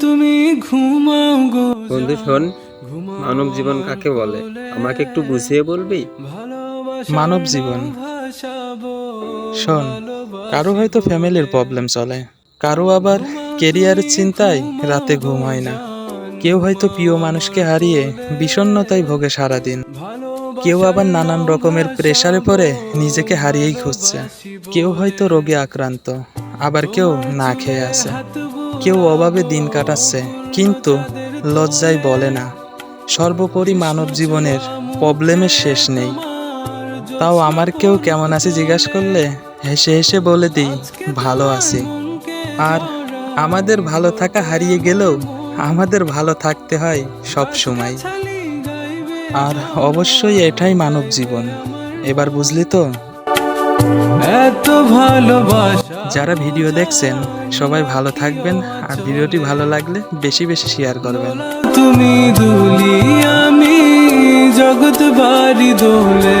তুমি ঘুমাও গো বন্ধু শোন মানব জীবন কাকে বলে? আমাকে একটু বুঝিয়ে বলবি? মানব জীবন। শোন কারও হয়তো ফ্যামিলির প্রবলেম চলে। কারও আবার কেরিয়ারের চিন্তায় রাতে ঘুম হয় না। কেউ হয়তো প্রিয় মানুষকে হারিয়ে বিষণ্ণতায় ভোগে সারাদিন। কেউ আবার নানান রকমের প্রেসারে পড়ে নিজেকে হারিয়েই খুঁজছে। কেউ হয়তো রোগে আক্রান্ত। আবার কেউ না খেয়ে আছে। কেউ অভাবে দিন কাটাচ্ছে, কিন্তু লজ্জায় বলে না। সর্বোপরি মানব জীবনের প্রবলেমের শেষ নেই। তাও আমার কেউ কেমন আছে জিজ্ঞাসা করলে, হেসে হেসে বলে দিই, ভালো আছি। আর আমাদের ভালো থাকা হারিয়ে গেলেও আমাদের ভালো থাকতে হয় সব সময়। আর অবশ্যই এটাই মানব জীবন। এবার বুঝলি তো? এত ভালোবাসা। যারা ভিডিও দেখছেন সবাই ভালো থাকবেন আর ভিডিওটি ভালো লাগলে বেশি বেশি শেয়ার করবেন। তুমি দুলি আমি জগৎ বাড়ি দোলে।